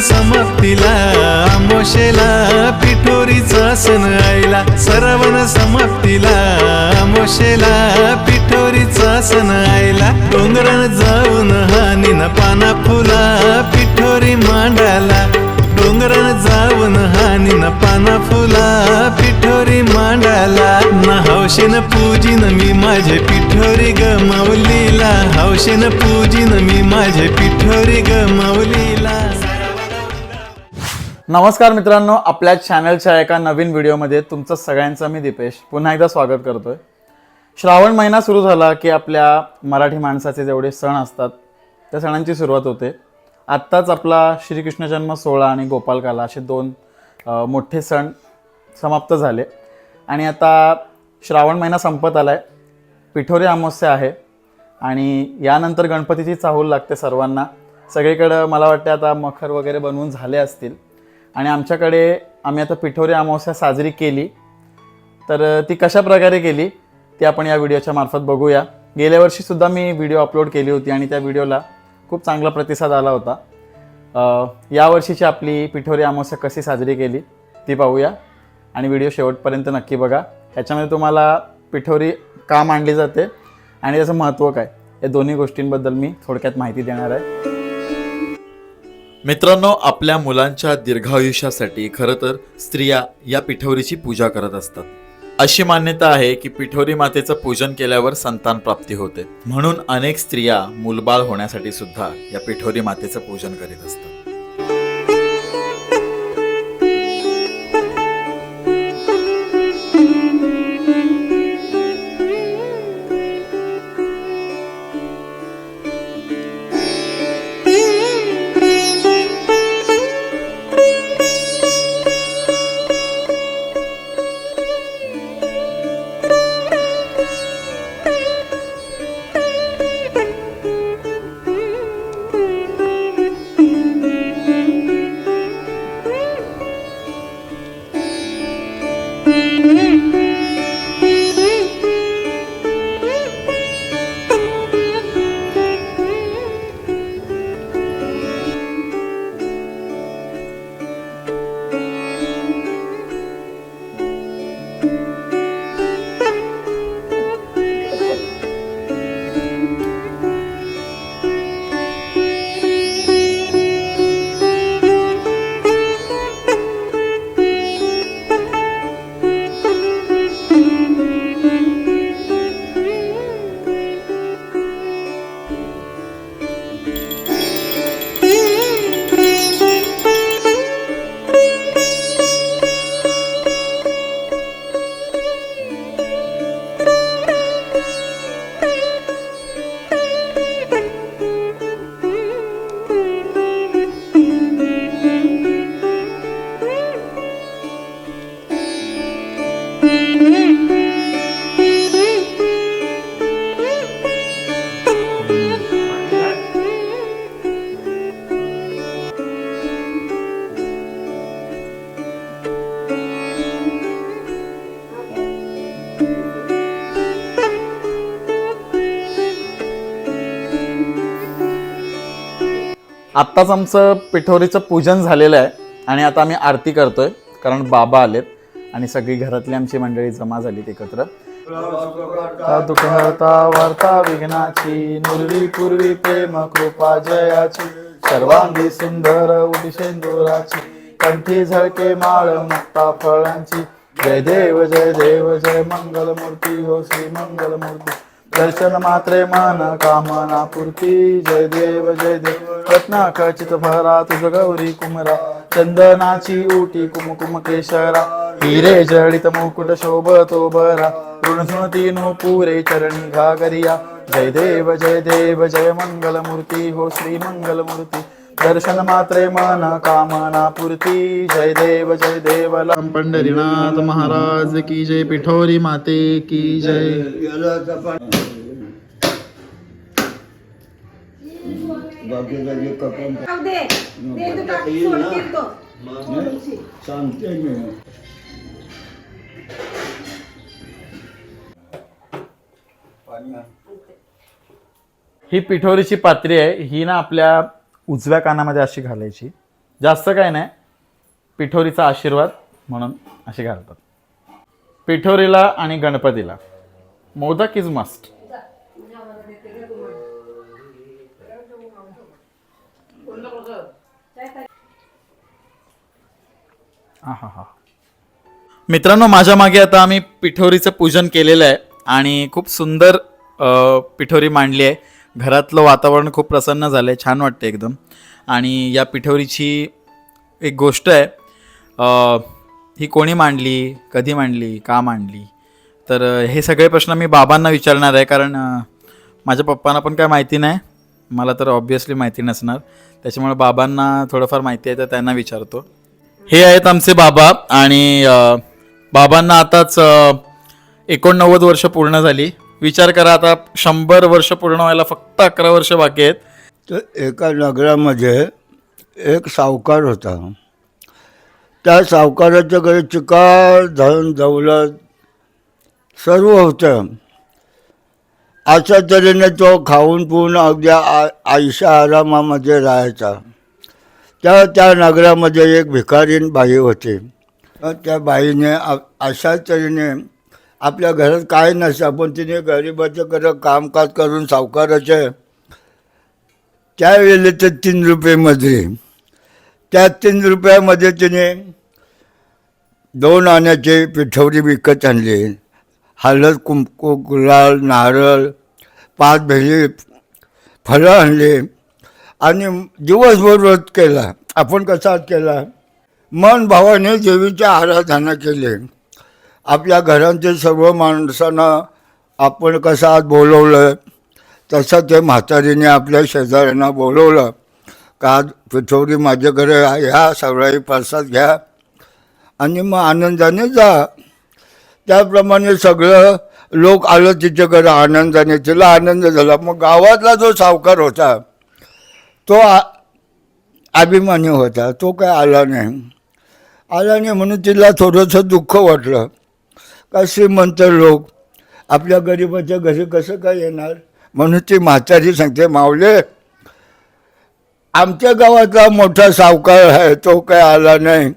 समाप्तीला आंबोशेला पिठोरीचा सण आईला. सरवण समाप्तीला आंबोशेला पिठोरीचा सण आईला. डोंगरण जाऊन हानीन पाना फुला पिठोरी मांडाला. डोंगरण जाऊन हानीन पाना फुला पिठोरी मांडाला. ना हौशेन पूजिन मी माझे पिठोरी गमावलीला हौशेन पूजिन मी माझे पिठोरी गमावलीला नमस्कार मित्रांनो आपल्या चॅनलच्या एका नवीन व्हिडिओमध्ये तुमचं सगळ्यांचं मी दीपेश पुन्हा एकदा स्वागत करतोय. श्रावण महिना सुरू झाला की आपल्या मराठी माणसाचे जेवढे सण असतात त्या सणांची सुरुवात होते. आत्ताच आपला श्रीकृष्ण जन्म सोहळा आणि गोपालकाला असे दोन मोठे सण समाप्त झाले. आणि आता श्रावण महिना संपत आला आहे पिठोरी अमावस्या आहे आणि यानंतर गणपतीची चाहूल लागते सर्वांना. सगळीकडं मला वाटते आता मखर वगैरे बनवून झाले असतील. आणि आमच्याकडे आम्ही आता पिठोरी अमावस्या साजरी केली. तर ती कशा प्रकारे केली ती आपण या व्हिडिओच्या मार्फत बघूया. गेल्या वर्षीसुद्धा मी व्हिडिओ अपलोड केली होती आणि त्या व्हिडिओला खूप चांगला प्रतिसाद आला होता. यावर्षीची आपली पिठोरी अमावस्या कशी साजरी केली ती पाहूया. आणि व्हिडिओ शेवटपर्यंत नक्की बघा. ह्याच्यामध्ये तुम्हाला पिठोरी का मांडली जाते आणि त्याचं महत्त्व काय या दोन्ही गोष्टींबद्दल मी थोडक्यात माहिती देणार आहे. मित्रांनो आपल्या मुलांच्या दीर्घायुष्यासाठी खरं तर स्त्रिया या पिठोरीची पूजा करत असतात. अशी मान्यता आहे की पिठोरी मातेचं पूजन केल्यावर संतान प्राप्ती होते. म्हणून अनेक स्त्रिया मूलबाळ होण्यासाठी सुद्धा या पिठोरी मातेचं पूजन करीत असतात. आत्ताच आमचं पिठोरीचं पूजन झालेलं आहे आणि आता आम्ही आरती करतोय कारण बाबा आलेत आणि सगळी घरातली आमची मंडळी जमा झाली एकत्र. दुःखहर्ता वार्ता विघ्नाची नुरवी पूर्वी प्रेम कृपा जयाची सर्वांगी सुंदर उदिशेंदुराची कंठी झळके माळ मुक्ता फळांची. जय देव जय देव जय मंगल मूर्ती हो श्री मंगल मूर्ती दर्शन मात्रे मन कामना पूर्ती. जय देव जय देव. रत्ना खचित भरा तुझ गौरी कुमरा. चंदनाची उटी कुमकुम केशरा. हिरे जडित मुकुट शोभतो बरा ऋण पुरे चरणी घागरिया. जय देव जय देव जय मंगल मूर्ती हो श्री मंगल मूर्ती दर्शन मात्रे मन कामना पूर्ती. जय देव जय देव. पंढरीनाथ महाराज की जय. पिठोरी माते की जय. कपन सांगते मी ही पिठोरीची पात्री आहे. ही ना आपल्या उजव्या कानामध्ये अशी घालायची. जास्त काय नाही. पिठोरीचा आशीर्वाद म्हणून अशी घालतात. पिठोरीला आणि गणपतीला. मोदक इज मस्ट हा हा मित्रांनो माझ्या मागे आता आम्ही पिठोरीचं पूजन केलेलं आहे आणि खूप सुंदर पिठोरी मांडली आहे. घरातलं वातावरण खूप प्रसन्न झालं आहे छान वाटतं एकदम. आणि या पिठोरीची एक गोष्ट आहे ही कोणी मांडली कधी मांडली का मांडली? तर हे सगळे प्रश्न मी बाबांना विचारणार आहे कारण माझ्या पप्पांना पण काय माहिती नाही. मला तर ऑब्विसली माहिती नसणार. त्याच्यामुळे बाबांना थोडंफार माहिती आहे तर त्यांना विचारतो. हे आहेत आमचे बाबा आणि बाबांना आताच एकोणनव्वद वर्ष पूर्ण झाली. विचार करा आता शंभर वर्ष पूर्ण व्हायला फक्त अकरा वर्ष बाकी आहेत. तर एका नगरामध्ये एक सावकार होता. त्या सावकाराच्या घरी चिकार धन दौलत सर्व होतं. अशा तऱ्हेने तो खाऊन पिऊन अगदी आ आयुष्या आरामामध्ये राहायचा. त्या त्या नगरामध्ये एक भिकारीण बाई होती. तर त्या बाईने आ- अशा तऱ्हेने आपल्या घरात काय नसतं. पण तिने गरिबाचं खरं कामकाज करून सावकाराचे त्यावेळेला ते तीन रुपयेमध्ये. त्या तीन रुपयामध्ये तिने दोन आण्याचे पिठवरी विकत आणले. हळद कुंकू गुलाल नारळ पाच भेली फळं आणले. आणि दिवसभर व्रत केला. आपण कसा केला? मन भावाने देवीची आराधना केली. आपल्या घरांतील सर्व माणसांना आपण कसं आज बोलवलं तसं ते म्हातारीने आपल्या शेजाऱ्यांना बोलवलं. का आज पिठोरी माझ्याकडे ह्या सगळ्याही प्रसाद घ्या. आणि मग आनंदाने जा. त्याप्रमाणे सगळं लोक आलं तिच्याकडे आनंदाने. तिला आनंद झाला. मग गावातला जो सावकार होता तो आ अभिमानी होता. तो काय आला नाही. आला नाही म्हणून तिला थोडंसं दुःख वाटलं. का श्रीमंत लोक आपल्या गरिबाच्या घरी कसं काय येणार? म्हणून ती म्हातारी सांगते मावले आमच्या गावातला मोठा सावकार आहे तो काय आला नाही.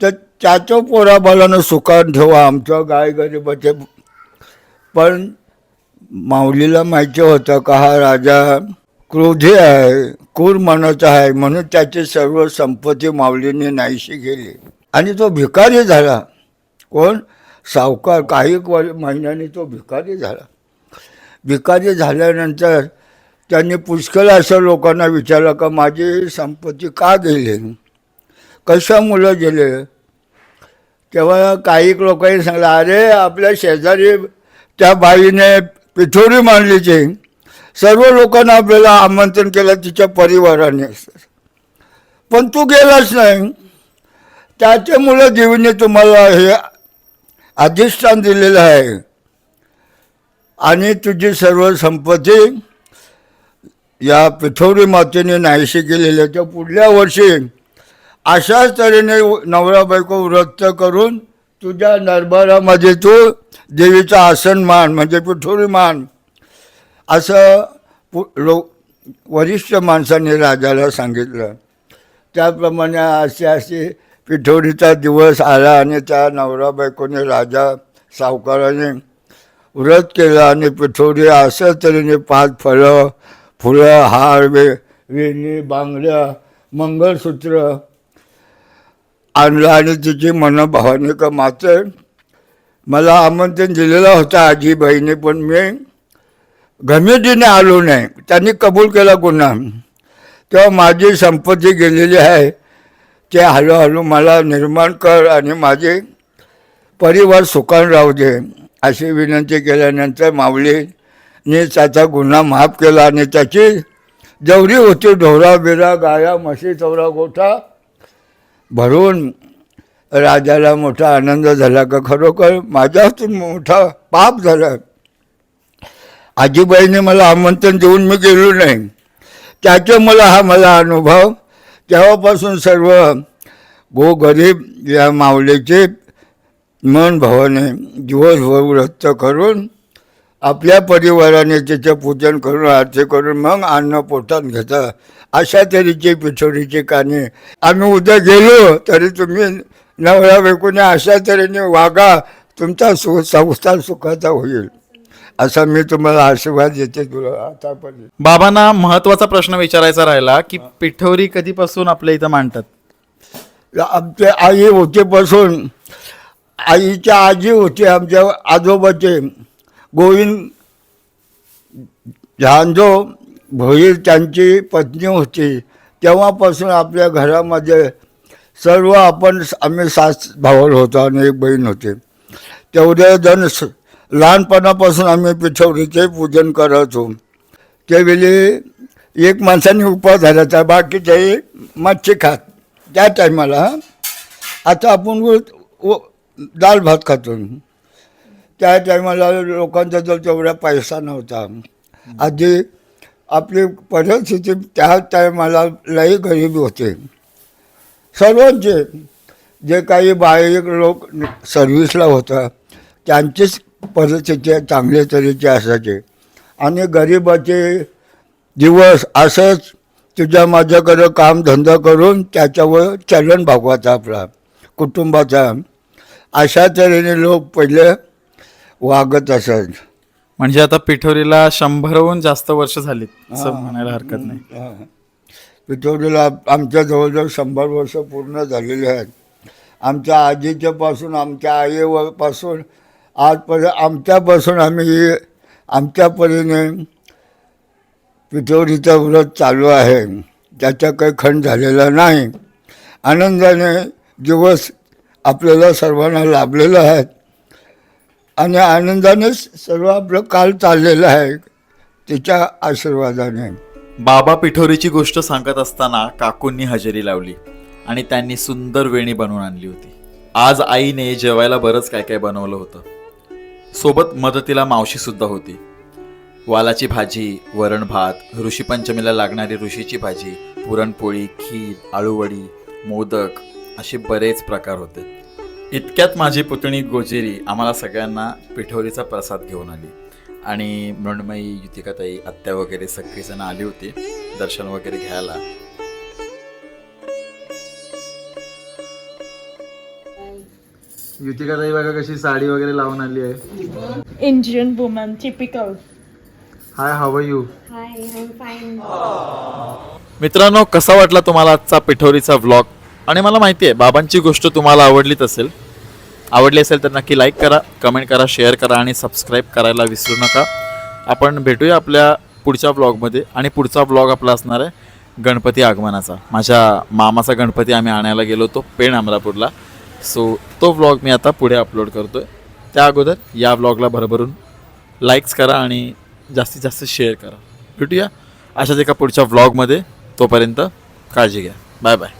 तर त्याचं पोराबालानं सुकान ठेवा आमचं गाय गरिबाचे. पण माऊलीला माहिती होतं का हा राजा क्रोधी आहे क्रूर मनाचा आहे म्हणून त्याची सर्व संपत्ती माऊलीने नाहीशी केली. आणि तो भिकारी झाला. कोण? सावकार काही महिन्यांनी तो भिकारी झाला. भिकारी झाल्यानंतर त्यांनी पुष्कळ असं लोकांना विचारलं का माझी संपत्ती का गेली? कशामुळं गेले? तेव्हा काही लोकांनी सांगलं अरे आपल्या शेजारी त्या बाईने पिठोरी मांडलीची. सर्व लोकांना आपल्याला आमंत्रण केलं तिच्या परिवाराने. पण तू गेलाच नाही. त्याच्यामुळं देवीने तुम्हाला हे अधिष्ठान दिलेलं आहे. आणि तुझी सर्व संपत्ती या पिथोरी मातेने नाहीशी केलेली आहे. त्या पुढल्या वर्षी अशाच तऱ्हेने नवरा बायको व्रत करून तुझ्या दरबारामध्ये तू देवीचा आसन मान म्हणजे पिठोरी मान असं पु लो वरिष्ठ माणसाने राजाला सांगितलं. त्याप्रमाणे असे असे पिठोरीचा दिवस आला आणि त्या नवरा बायकोने राजा सावकाराने व्रत केलं आणि पिठोरी असं तऱ्हेने पाच फळं फुलं हार वे वेणी बांगड्या मंगळसूत्र आणलं आणि तिची मनभावाने का मात्र मला आमंत्रण दिलेलं होतं आजी बहिणी पण मी घमेटीने आलो नाही. त्यांनी कबूल केला गुन्हा. तेव्हा माझी संपत्ती गेलेली आहे. ते हळूहळू मला निर्माण कर आणि माझे परिवार सुखान राहू दे अशी विनंती केल्यानंतर माऊलीने त्याचा गुन्हा माफ केला आणि त्याची जेवढी होती ढोरा बिरा गाया म्हशी चौरा गोठा भरून राजाला मोठा आनंद झाला का खरोखर माझ्यातून मोठा पाप झाला. आजीबाईने मला आमंत्रण देऊन मी गेलो नाही. त्याचा मला हा मला अनुभव तेव्हापासून सर्व गोगरीब या माऊलीचे मन भावाने दिवसभर व्रत करून आपल्या परिवाराने त्याचं पूजन करून आरती करून मग अन्न पोटात घेता अशा तऱ्हेची पिठोरीची काने. आम्ही उद्या गेलो तरी तुम्ही नवरा बायकोने अशा तऱ्हेने वागा. तुमचा सु संसार सुखाचा होईल. असा मी तुम्हाला आशीर्वाद देते तुला. आतापर्यंत बाबांना महत्त्वाचा प्रश्न विचारायचा राहिला की पिठोरी कधीपासून आपल्या इथं मांडतात? आमचे आई होतेपासून आईच्या आजी होते आमच्या आजोबाचे. गोविंद झांजो भोईर त्यांची पत्नी होती. तेव्हापासून आपल्या घरामध्ये सर्व आपण आम्ही सात भावल होतो आणि एक बहीण होते. तेवढे जण लहानपणापासून आम्ही पिठवरीचे पूजन करायचो त्यावेळी एक माणसाने उपवास धरायचा बाकीचे मच्छी खात. त्या टायमाला आता आपण व दाल भात खातो. त्या टायमाला लोकांचा जर तेवढा पैसा नव्हता. आधी आपली परिस्थिती त्या टायमाला लई गरीब होते. सर्वांचे जे काही बाहेर लोक सर्व्हिसला होता त्यांचीच परिस्थिती चांगल्या तऱ्हेची असायची. आणि गरिबाचे दिवस असंच तुझ्या माझ्याकडं कामधंदा करून त्याच्यावर चलन भागवायचा आपला कुटुंबाचा. अशा तऱ्हेने लोक पहिले वागत असत म्हणजे आता पिठोरीला शंभरहून जास्त वर्ष झालीत असं म्हणायला हरकत नाही. पिठोरीला आमच्या जवळजवळ शंभर वर्ष पूर्ण झालेले आहेत. आमच्या आजीच्या पासून आमच्या आईपासून आजपर्यंत आमच्यापासून आम्ही आमच्या परीने पिठोरीचं व्रत चालू आहे. त्याचा काही खंड झालेला नाही. आनंदाने दिवस आपल्याला सर्वांना लाभलेला आहे. आणि आनंदानेच सर्व आपलं काल चाललेलं आहे. तिच्या आशीर्वादाने. बाबा पिठोरीची गोष्ट सांगत असताना काकूंनी हजेरी लावली आणि त्यांनी सुंदर वेणी बनवून आणली होती. आज आईने जेवायला बरंच काय काय बनवलं होतं. सोबत मदतीला मावशी सुद्धा होती. वालाची भाजी वरण भात ऋषीपंचमीला लागणारी ऋषीची भाजी पुरणपोळी खीर आळूवडी मोदक असे बरेच प्रकार होते. इतक्यात माझी पुतणी गोजेरी आम्हाला सगळ्यांना पिठोरीचा प्रसाद घेऊन आली. आणि मृण्मयी युतिकाताई आत्या वगैरे सगळीजणं आली होती दर्शन वगैरे घ्यायला. युतिका ताई बघा कशी साडी वगैरे लावून आली आहे. Indian woman, typical. हाय हव यू Hi, I'm fine. मित्रांनो कसा वाटला तुम्हाला आजचा पिठोरीचा व्लॉग आणि मला माहिती आहे बाबांची गोष्ट तुम्हाला आवडलीच असेल. आवडली असेल तर नक्की लाईक करा कमेंट करा शेअर करा आणि सबस्क्राईब करायला विसरू नका. आपण भेटूया आपल्या पुढच्या व्लॉगमध्ये आणि पुढचा व्लॉग आपला असणार आहे गणपती आगमनाचा. माझ्या मामाचा गणपती आम्ही आणायला गेलो होतो पेण अमरापूरला. सो तो व्लॉग मी आता पुढे अपलोड करतो आहे त्या अगोदर या व्लॉगला भरभरून लाईक्स करा आणि जास्तीत जास्त शेअर करा. भेटूया. अशाच एका पुढच्या व्लॉगमध्ये तोपर्यंत काळजी घ्या. Bye bye